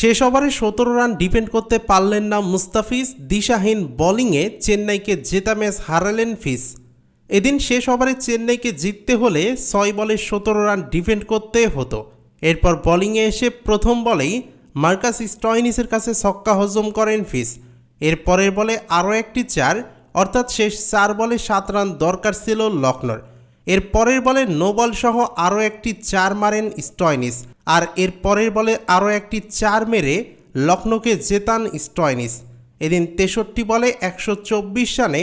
শেষ ওভারে সতেরো রান ডিপেন্ড করতে পারলেন না মুস্তাফিজ। দিশাহীন বোলিংয়ে চেন্নাইকে জেতা ম্যাচ হারালেন ফিস এদিন শেষ ওভারে চেন্নাইকে জিততে হলে ছয় বলে সতেরো রান ডিফেন্ড করতে হতো। এরপর বোলিংয়ে এসে প্রথম বলেই মার্কাস স্টয়নিসের কাছে ছক্কা হজম করেন ফিস এর পরের বলে আরও একটি চার, অর্থাৎ শেষ চার বলে সাত রান দরকার ছিল লখনৌর। এর পরের বলে নো বল সহ আরও একটি চার মারেন স্টয়নিস, আর এর পরের বলে আরও একটি চার মেরে লখনৌকে জেতান স্টয়নিস। এদিন তেষট্টি বলে একশো চব্বিশ রানে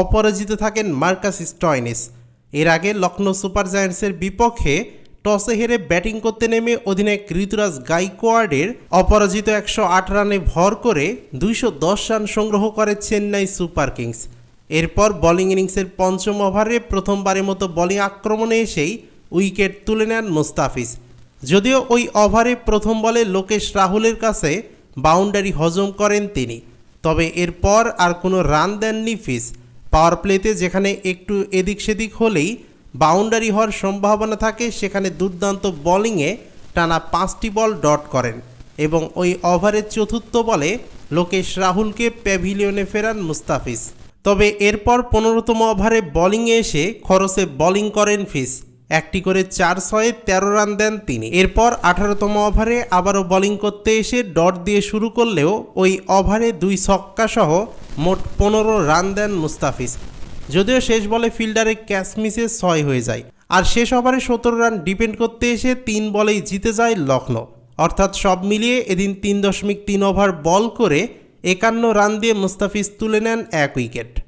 অপরাজিত থাকেন মার্কাস স্টয়নিস। এর আগে লখনৌ সুপার জায়ান্টসের বিপক্ষে টসে হেরে ব্যাটিং করতে নেমে অধিনায়ক ঋতুরাজ গাইকোয়ার্ডের অপরাজিত একশো আট রানে ভর করে দুইশো দশ রান সংগ্রহ করে চেন্নাই সুপার কিংস। এরপর বোলিং ইনিংসের পঞ্চম ওভারে প্রথমবারের মতো বোলিং আক্রমণে এসেই উইকেট তুলে নেন মুস্তাফিজ। যদিও ওই ওভারে প্রথম বলে লোকেশ রাহুলের কাছে বাউন্ডারি হজম করেন তিনি। তবে এরপর আর কোনো রান দেননি ফিস পাওয়ার প্লেতে যেখানে একটু এদিক সেদিক হলেই বাউন্ডারি হওয়ার সম্ভাবনা থাকে, সেখানে দুর্দান্ত বোলিংয়ে টানা পাঁচটি বল ডট করেন এবং ওই ওভারের চতুর্থ বলে লোকেশ রাহুলকে প্যাভিলিয়নে ফেরান মুস্তাফিজ। তবে এরপর পনেরোতম ওভারে বোলিংয়ে এসে খরচে বোলিং করেন ফিস। একটি করে চার ছয়ে তেরো রান দেন তিনি। এরপর আঠারোতম ওভারে আবারও বোলিং করতে এসে ডট দিয়ে শুরু করলেও ওই ওভারে দুই ছক্কা সহ মোট পনেরো রান দেন মুস্তাফিজ। যদিও শেষ বলে ফিল্ডারে ক্যাচ মিসে ছয় হয়ে যায়। আর শেষ ওভারে সতেরো রান ডিপেন্ড করতে এসে তিন বলেই জিতে যায় লখনৌ অর্থাৎ সব মিলিয়ে এদিন তিন দশমিক তিন ওভার বল করে একান্ন রান দিয়ে মুস্তাফিজ তুলে নেন এক উইকেট।